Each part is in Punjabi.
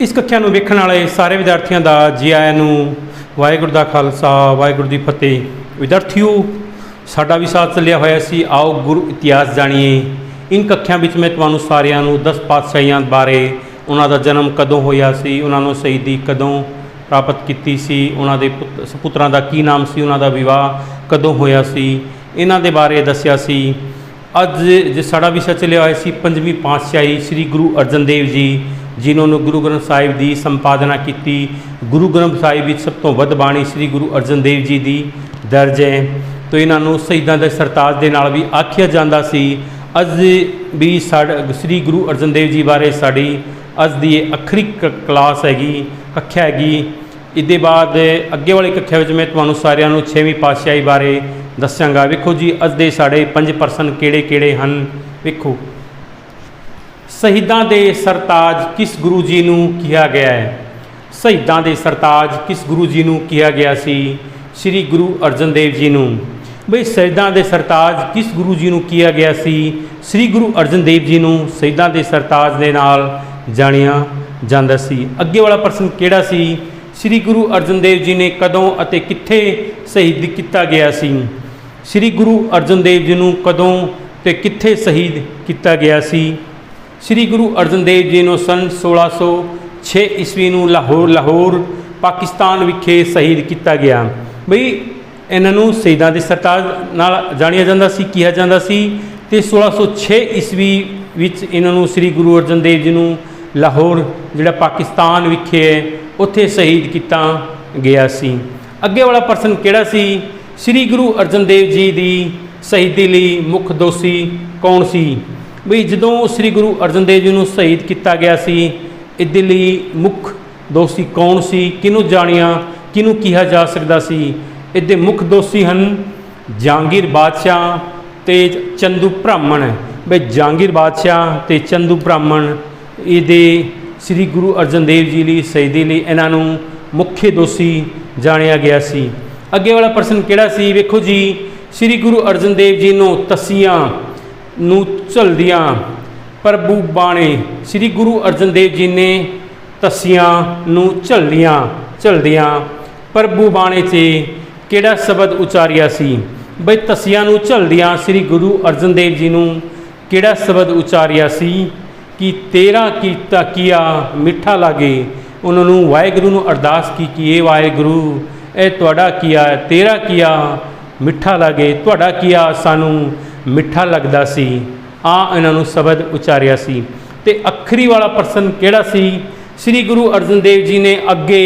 ਇਸ ਕੱਖਿਆ ਨੂੰ ਵੇਖਣ ਵਾਲੇ ਸਾਰੇ ਵਿਦਿਆਰਥੀਆਂ ਦਾ ਜੀ ਆਇਆਂ ਨੂੰ ਵਾਹਿਗੁਰੂ ਦਾ ਖਾਲਸਾ, ਵਾਹਿਗੁਰੂ ਦੀ ਫਤਿਹ। ਵਿਦਿਆਰਥੀਓ, ਸਾਡਾ ਵੀ ਸਾਥ ਚੱਲਿਆ ਹੋਇਆ ਸੀ। ਆਓ ਗੁਰੂ ਇਤਿਹਾਸ ਜਾਣੀਏ। ਇਨ ਕੱਖਿਆਂ ਵਿੱਚ ਮੈਂ ਤੁਹਾਨੂੰ ਸਾਰਿਆਂ ਨੂੰ 10 ਪਾਤਸ਼ਾਹੀਆਂ ਬਾਰੇ, ਉਹਨਾਂ ਦਾ ਜਨਮ ਕਦੋਂ ਹੋਇਆ ਸੀ, ਉਹਨਾਂ ਨੂੰ ਸ਼ਹੀਦੀ ਕਦੋਂ ਪ੍ਰਾਪਤ ਕੀਤੀ ਸੀ, ਉਹਨਾਂ ਦੇ ਪੁੱਤ- ਸੁਪੁੱਤਰਾਂ ਦਾ ਕੀ ਨਾਮ ਸੀ, ਉਹਨਾਂ ਦਾ ਵਿਵਾਹ ਕਦੋਂ ਹੋਇਆ ਸੀ, ਇਹਨਾਂ ਦੇ ਬਾਰੇ ਦੱਸਿਆ ਸੀ। ਅੱਜ ਜੇ ਸਾਡਾ ਵਿਸ਼ਾ ਚੱਲਿਆ ਹੋਇਆ ਸੀ, ਪੰਜਵੀਂ ਪਾਤਸ਼ਾਹੀ ਸ੍ਰੀ ਗੁਰੂ ਅਰਜਨ ਦੇਵ ਜੀ ਜਿਨ੍ਹਾਂ ਨੂੰ ਗੁਰੂ ਗ੍ਰੰਥ ਸਾਹਿਬ ਦੀ ਸੰਪਾਦਨਾ ਕੀਤੀ। ਗੁਰੂ ਗ੍ਰੰਥ ਸਾਹਿਬ ਵਿੱਚ ਸਭ ਤੋਂ ਵੱਧ ਬਾਣੀ ਸ੍ਰੀ ਗੁਰੂ ਅਰਜਨ ਦੇਵ ਜੀ ਦੀ ਦਰਜ ਹੈ। ਤੋ ਇਹਨਾਂ ਨੂੰ ਸ਼ਹੀਦਾਂ ਦੇ ਸਰਤਾਜ ਦੇ ਨਾਲ ਵੀ ਆਖਿਆ ਜਾਂਦਾ ਸੀ, ਅੱਜ ਵੀ ਸਾਡਾ, ਸ੍ਰੀ ਗੁਰੂ ਅਰਜਨ ਦੇਵ ਜੀ ਬਾਰੇ ਸਾਡੀ ਅੱਜ ਦੀ ਇਹ ਅਖਰੀ ਕ- ਕਲਾਸ ਹੈਗੀ, ਕੱਖਿਆ ਹੈਗੀ। ਇਹਦੇ ਬਾਅਦ ਅੱਗੇ ਵਾਲੀ ਕੱਖਿਆ ਵਿੱਚ ਮੈਂ ਤੁਹਾਨੂੰ ਸਾਰਿਆਂ ਨੂੰ 6ਵੀਂ ਪਾਤਸ਼ਾਹੀ ਬਾਰੇ ਦੱਸਾਂਗਾ। ਵੇਖੋ ਜੀ, ਅੱਜ ਦੇ ਸਾਡੇ ਪੰਜ ਪਰਸਨ ਕਿਹੜੇ ਕਿਹੜੇ ਹਨ? ਵੇਖੋ। ਸ਼ਹੀਦਾਂ ਦੇ ਸਰਤਾਜ ਕਿਸ ਗੁਰੂ ਜੀ ਨੂੰ ਕਿਹਾ ਗਿਆ ਹੈ? ਸ਼ਹੀਦਾਂ ਦੇ ਸਰਤਾਜ ਕਿਸ ਗੁਰੂ ਜੀ ਨੂੰ ਕਿਹਾ ਗਿਆ ਸੀ? ਸ੍ਰੀ ਗੁਰੂ ਅਰਜਨ ਦੇਵ ਜੀ ਨੂੰ। ਬਈ ਸ਼ਹੀਦਾਂ ਦੇ ਸਰਤਾਜ ਕਿਸ ਗੁਰੂ ਜੀ ਨੂੰ ਕਿਹਾ ਗਿਆ ਸੀ? ਸ੍ਰੀ ਗੁਰੂ ਅਰਜਨ ਦੇਵ ਜੀ ਨੂੰ ਸ਼ਹੀਦਾਂ ਦੇ ਸਰਤਾਜ ਦੇ ਨਾਲ ਜਾਣਿਆ ਜਾਂਦਾ ਸੀ। ਅੱਗੇ ਵਾਲਾ ਪ੍ਰਸ਼ਨ ਕਿਹੜਾ ਸੀ? ਸ੍ਰੀ ਗੁਰੂ ਅਰਜਨ ਦੇਵ ਜੀ ਨੇ ਕਦੋਂ ਅਤੇ ਕਿੱਥੇ ਸ਼ਹੀਦ ਕੀਤਾ ਗਿਆ ਸੀ? ਸ੍ਰੀ ਗੁਰੂ ਅਰਜਨ ਦੇਵ ਜੀ ਨੂੰ ਕਦੋਂ ਤੇ ਕਿੱਥੇ ਸ਼ਹੀਦ ਕੀਤਾ ਗਿਆ ਸੀ? ਸ੍ਰੀ ਗੁਰੂ ਅਰਜਨ ਦੇਵ ਜੀ ਨੂੰ ਸਨ 1606 ਈਸਵੀ ਨੂੰ ਲਾਹੌਰ ਲਾਹੌਰ, ਪਾਕਿਸਤਾਨ ਵਿਖੇ ਸ਼ਹੀਦ ਕੀਤਾ ਗਿਆ। ਬਈ, ਇਹਨਾਂ ਨੂੰ ਸ਼ਹੀਦਾਂ ਦੇ ਸਰਤਾਜ ਨਾਲ ਜਾਣਿਆ ਜਾਂਦਾ ਸੀ, ਕਿਹਾ ਜਾਂਦਾ ਸੀ ਤੇ 1606 ਈਸਵੀ ਵਿੱਚ ਇਹਨਾਂ ਨੂੰ ਸ੍ਰੀ ਗੁਰੂ ਅਰਜਨ ਦੇਵ ਜੀ ਨੂੰ ਲਾਹੌਰ, ਜਿਹੜਾ ਪਾਕਿਸਤਾਨ ਵਿਖੇ ਹੈ, ਉੱਥੇ ਸ਼ਹੀਦ ਕੀਤਾ ਗਿਆ ਸੀ। ਅੱਗੇ ਵਾਲਾ ਪ੍ਰਸ਼ਨ ਕਿਹੜਾ ਸੀ? ਸ੍ਰੀ ਗੁਰੂ ਅਰਜਨ ਦੇਵ ਜੀ ਦੀ ਸ਼ਹੀਦੀ ਲਈ ਮੁੱਖ ਦੋਸ਼ੀ ਕੌਣ ਸੀ? ਵੀ ਜਦੋਂ ਸ੍ਰੀ ਗੁਰੂ ਅਰਜਨ ਦੇਵ ਜੀ ਨੂੰ ਸ਼ਹੀਦ ਕੀਤਾ ਗਿਆ ਸੀ, ਇਹਦੇ ਲਈ ਮੁੱਖ ਦੋਸ਼ੀ ਕੌਣ ਸੀ, ਕਿਹਨੂੰ ਜਾਣਿਆ, ਕਿਹਨੂੰ ਕਿਹਾ ਜਾ ਸਕਦਾ ਸੀ? ਇਹਦੇ ਮੁੱਖ ਦੋਸ਼ੀ ਹਨ ਜਹਾਂਗੀਰ ਬਾਦਸ਼ਾਹ ਤੇ ਚੰਦੂ ਬ੍ਰਾਹਮਣ। ਬਈ ਜਹਾਂਗੀਰ ਬਾਦਸ਼ਾਹ ਤੇ ਚੰਦੂ ਬ੍ਰਾਹਮਣ, ਇਹਦੇ ਸ੍ਰੀ ਗੁਰੂ ਅਰਜਨ ਦੇਵ ਜੀ ਲਈ ਸ਼ਹੀਦੀ ਲਈ ਇਹਨਾਂ ਨੂੰ ਮੁੱਖ ਦੋਸ਼ੀ ਜਾਣਿਆ ਗਿਆ ਸੀ। ਅੱਗੇ ਵਾਲਾ ਪ੍ਰਸ਼ਨ ਕਿਹੜਾ ਸੀ? ਵੇਖੋ ਜੀ, ਸ੍ਰੀ ਗੁਰੂ ਅਰਜਨ ਦੇਵ ਜੀ ਨੂੰ ਤਸੀਆਂ ਨੂੰ ਝਲਦੀਆਂ। ਪ੍ਰਭੂ ਬਾਣੇ ਸ੍ਰੀ ਗੁਰੂ ਅਰਜਨ ਦੇਵ ਜੀ ਨੇ ਤਸੀਆਂ ਨੂੰ ਝੱਲੀਆਂ ਝਲਦੀਆਂ। ਪ੍ਰਭੂ ਬਾਣੇ 'ਚ ਕਿਹੜਾ ਸ਼ਬਦ ਉਚਾਰਿਆ ਸੀ? ਬਈ ਤਸੀਆਂ ਨੂੰ ਝਲਦੀਆਂ ਸ੍ਰੀ ਗੁਰੂ ਅਰਜਨ ਦੇਵ ਜੀ ਨੂੰ ਕਿਹੜਾ ਸ਼ਬਦ ਉਚਾਰਿਆ ਸੀ? ਕਿ ਤੇਰਾ ਕੀਤਾ ਕੀਆ ਮਿੱਠਾ ਲਾਗੇ ਉਹਨਾਂ ਨੂੰ ਵਾਹਿਗੁਰੂ ਨੂੰ ਅਰਦਾਸ ਕੀ ਕਿ ਇਹ ਵਾਹਿਗੁਰੂ ਇਹ ਤੁਹਾਡਾ ਕੀਆ ਹੈ, ਤੇਰਾ ਕੀਆ ਮਿੱਠਾ ਲਾਗੇ ਤੁਹਾਡਾ ਕੀਆ ਸਾਨੂੰ? ਮਿੱਠਾ ਲੱਗਦਾ ਸੀ ਆ ਇਹਨਾਂ ਨੂੰ ਸ਼ਬਦ ਉਚਾਰਿਆ ਸੀ। ਤੇ ਅਖਰੀ ਵਾਲਾ ਪ੍ਰਸ਼ਨ ਕਿਹੜਾ ਸੀ? ਸ੍ਰੀ ਗੁਰੂ ਅਰਜਨ ਦੇਵ ਜੀ ਨੇ ਅੱਗੇ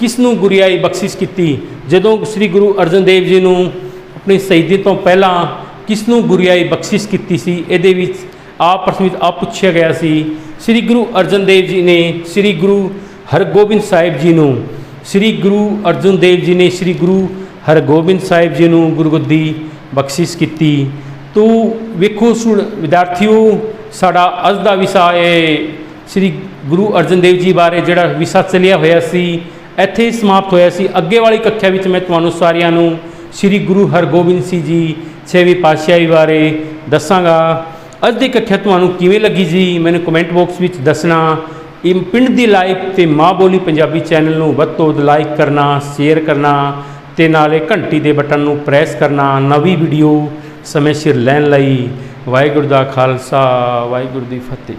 ਕਿਸ ਨੂੰ ਗੁਰਿਆਈ ਬਖਸ਼ਿਸ਼ ਕੀਤੀ? ਜਦੋਂ ਸ੍ਰੀ ਗੁਰੂ ਅਰਜਨ ਦੇਵ ਜੀ ਨੂੰ ਆਪਣੀ ਸ਼ਹੀਦੀ ਤੋਂ ਪਹਿਲਾਂ ਕਿਸ ਨੂੰ ਗੁਰਿਆਈ ਬਖਸ਼ਿਸ਼ ਕੀਤੀ ਸੀ, ਇਹਦੇ ਵਿੱਚ ਆਪ ਪ੍ਰਸ਼ਨ ਵਿੱਚ ਆਪ ਪੁੱਛਿਆ ਗਿਆ ਸੀ। ਸ੍ਰੀ ਗੁਰੂ ਅਰਜਨ ਦੇਵ ਜੀ ਨੇ ਸ੍ਰੀ ਗੁਰੂ ਹਰਗੋਬਿੰਦ ਸਾਹਿਬ ਜੀ ਨੂੰ, ਸ੍ਰੀ ਗੁਰੂ ਅਰਜਨ ਦੇਵ ਜੀ ਨੇ ਸ੍ਰੀ ਗੁਰੂ ਹਰਗੋਬਿੰਦ ਸਾਹਿਬ ਜੀ ਨੂੰ ਗੁਰਗੱਦੀ ਬਖਸ਼ਿਸ਼ ਕੀਤੀ। ਤੋ ਵੇਖੋ ਸੁਣ ਵਿਦਿਆਰਥੀਓ, ਸਾਡਾ ਅੱਜ ਦਾ ਵਿਸ਼ਾ ਹੈ ਸ੍ਰੀ ਗੁਰੂ ਅਰਜਨ ਦੇਵ ਜੀ ਬਾਰੇ ਜਿਹੜਾ ਵਿਸ਼ਾ ਚੱਲਿਆ ਹੋਇਆ ਸੀ, ਇੱਥੇ ਹੀ ਸਮਾਪਤ ਹੋਇਆ ਸੀ। ਅੱਗੇ ਵਾਲੀ ਕੱਖਿਆ ਵਿੱਚ ਮੈਂ ਤੁਹਾਨੂੰ ਸਾਰਿਆਂ ਨੂੰ ਸ੍ਰੀ ਗੁਰੂ ਹਰਗੋਬਿੰਦ ਸਿੰਘ ਜੀ ਛੇਵੀਂ ਪਾਤਸ਼ਾਹੀ ਬਾਰੇ ਦੱਸਾਂਗਾ। ਅੱਜ ਦੀ ਕੱਖਿਆ ਤੁਹਾਨੂੰ ਕਿਵੇਂ ਲੱਗੀ ਜੀ? ਮੈਨੂੰ ਕਮੈਂਟ ਬਾਕਸ ਵਿੱਚ ਦੱਸਣਾ। ਇਹ ਪਿੰਡ ਦੀ ਲਾਈਵ ਤੇ ਮਾਂ ਬੋਲੀ ਪੰਜਾਬੀ ਚੈਨਲ ਨੂੰ ਵੱਧ ਤੋਂ ਵੱਧ ਲਾਈਕ ਕਰਨਾ ਸ਼ੇਅਰ ਕਰਨਾ ਤੇ ਨਾਲੇ ਘੰਟੀ ਦੇ ਬਟਨ ਨੂੰ ਪ੍ਰੈਸ ਕਰਨਾ। ਨਵੀਂ ਵੀਡੀਓ ਸਮੇਂ ਸਿਰ ਲੈਣ ਲਈ ਵਾਹਿਗੁਰੂ ਦਾ ਖਾਲਸਾ ਵਾਹਿਗੁਰੂ ਦੀ ਫਤਿਹ।